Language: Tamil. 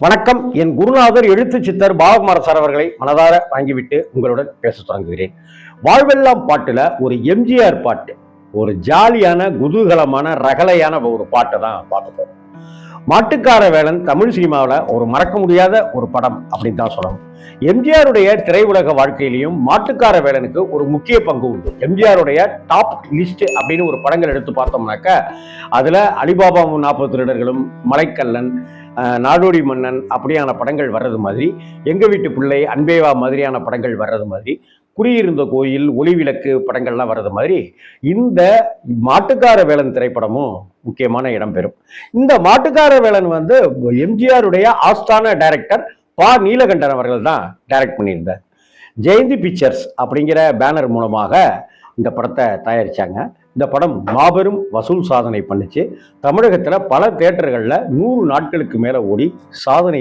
வணக்கம். என் குருநாதர் எழுத்து சித்தர் பாவகுமாரசார் அவர்களை மனதார வாங்கிவிட்டு உங்களுடன் பேச தொடங்குகிறேன். வாழ்வெல்லாம் பாட்டுல ஒரு எம்ஜிஆர் பாட்டு. ஒரு ஜாலியான குதூகலமான ரகலையான ஒரு பாட்டை தான் பார்க்க போறோம். மாட்டுக்கார வேலன் தமிழ் சினிமாவில் ஒரு மறக்க முடியாத ஒரு படம் அப்படின்னு தான் சொல்லணும். எம்ஜிஆருடைய திரையுலக வாழ்க்கையிலையும் மாட்டுக்கார வேலனுக்கு ஒரு முக்கிய பங்கு உண்டு. எம்ஜிஆருடைய டாப் லிஸ்ட் அப்படின்னு ஒரு படங்கள் எடுத்து பார்த்தோம்னாக்க அதில் அலிபாபா நாற்பது திருடர்களும் மலைக்கல்லன் நாடோடி மன்னன் அப்படியான படங்கள் வர்றது மாதிரி எங்கள் வீட்டு பிள்ளை அன்பேவா மாதிரியான படங்கள் வர்றது மாதிரி குடியிருந்த கோயில் ஒளி விளக்கு படங்கள்லாம் வர்றது மாதிரி இந்த மாட்டுக்கார வேலன் திரைப்படமும் முக்கியமான இடம்பெறும் இந்த மாட்டுக்கார வேலன் வந்து எம்ஜிஆருடைய ஆஸ்தான டைரக்டர் பா. நீலகண்டன் அவர்கள் தான் டைரக்ட் பண்ணியிருந்தார். ஜெயந்தி பிக்சர்ஸ் அப்படிங்கிற பேனர் மூலமாக இந்த படத்தை தயாரித்தாங்க இந்த படம் மாபெரும் வசூல் சாதனை பண்ணுச்சு. தமிழகத்தில் பல தேட்டர்களில் நூறு நாட்களுக்கு மேலே ஓடி சாதனை